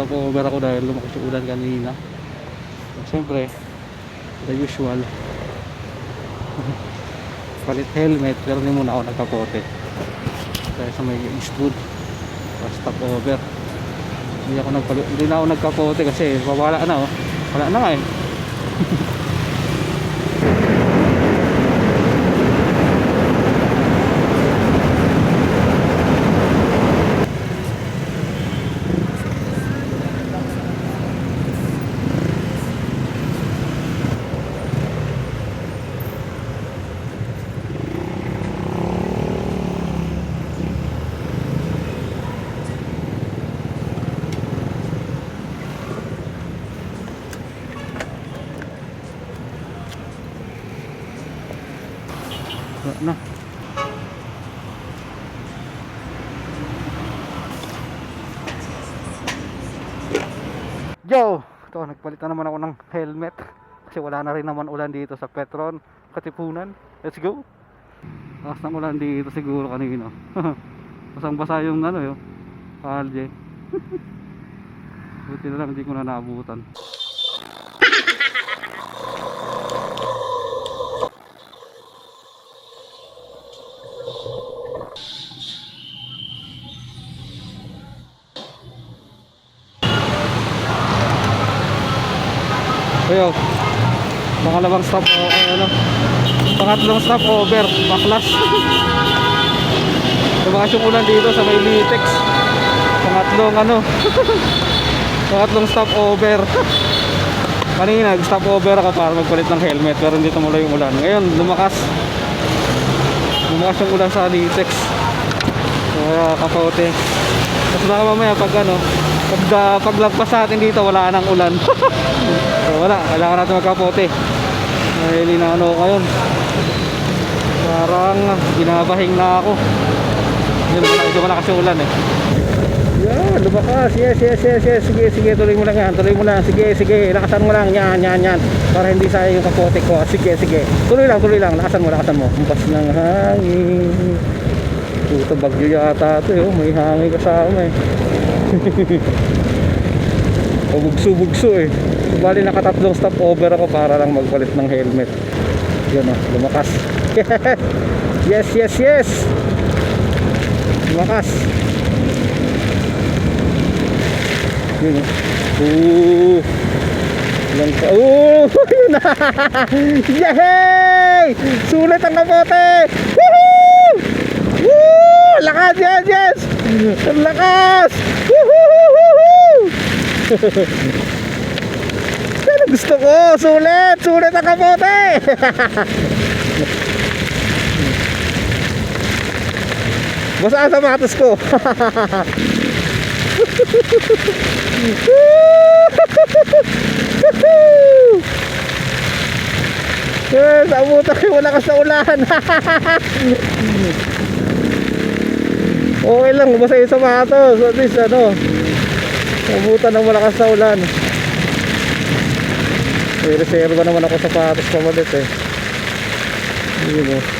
Naka-stop over ako dahil lumakas yung ulan kanina. Siyempre, the usual. Palit helmet, pero hindi muna ako nagkapote. Dahil sa may Eastwood, stop over. Hindi ako nagpalit, hindi na ako nagkapote kasi wala na oh. Wala na nga eh. na. Yo! Ito, nagpalit na naman ako ng helmet. Kasi wala na rin naman ulan dito sa Petron, Katipunan. Let's go! Takas ng ulan dito siguro kanina. Basang basa yung ano yung kalye. Buti na lang hindi ko na naabutan. Ayo. Pangalawang stop o ay ano. Pangatlong stop over, baklas. Lumakas yung ulan dito sa may Litex. Pangatlong ano. Pangatlong stop over. Kanina nag-stop over ako para magpalit ng helmet pero hindi tumuloy yung ulan. Ngayon lumakas. Lumakas yung ulan sa Litex. Kaya kapote. Tapos baka mamaya pag ano, pag uh, paglagpas sa atin dito wala nang ulan. so, wala, kailangan natin magkapote. Dahil inaano ko ngayon. Parang ginabahing na ako. Mo na, malakas yung ulan eh. Yan, lumakas. Yes, yes, yes, yes. Sige, sige, tuloy mo lang yan. Tuloy mo lang. Sige, sige. Lakasan mo lang. Yan, yan, yan. Para hindi sayang yung kapote ko. Sige, sige. Tuloy lang, tuloy lang. Lakasan mo, lakasan mo. Kumpas ng hangin. Puta bagyo yata ito eh. oh. May hangin kasama eh. o bugso-bugso eh. Bali nakatatlong stop over ako para lang magpalit ng helmet. Yan o, lumakas. yes, yes, yes. Lumakas. Yun o. Ooh. Yan ka. Ooh! Yun na! Yay! Sulit ang kapote! Woohoo! Woo! Lakas! Yes! Yes! Lakas! Woohoo! Ang gusto ko! Sulit! Sulit ang kapote! Basta ang sapatos ko! Yes, abutan ko wala ka sa ulan. okay lang, basta yung sapatos. At least ano, abutan ng malakas sa ulan. May reserva naman ako sapatos pamalit eh. Yun o.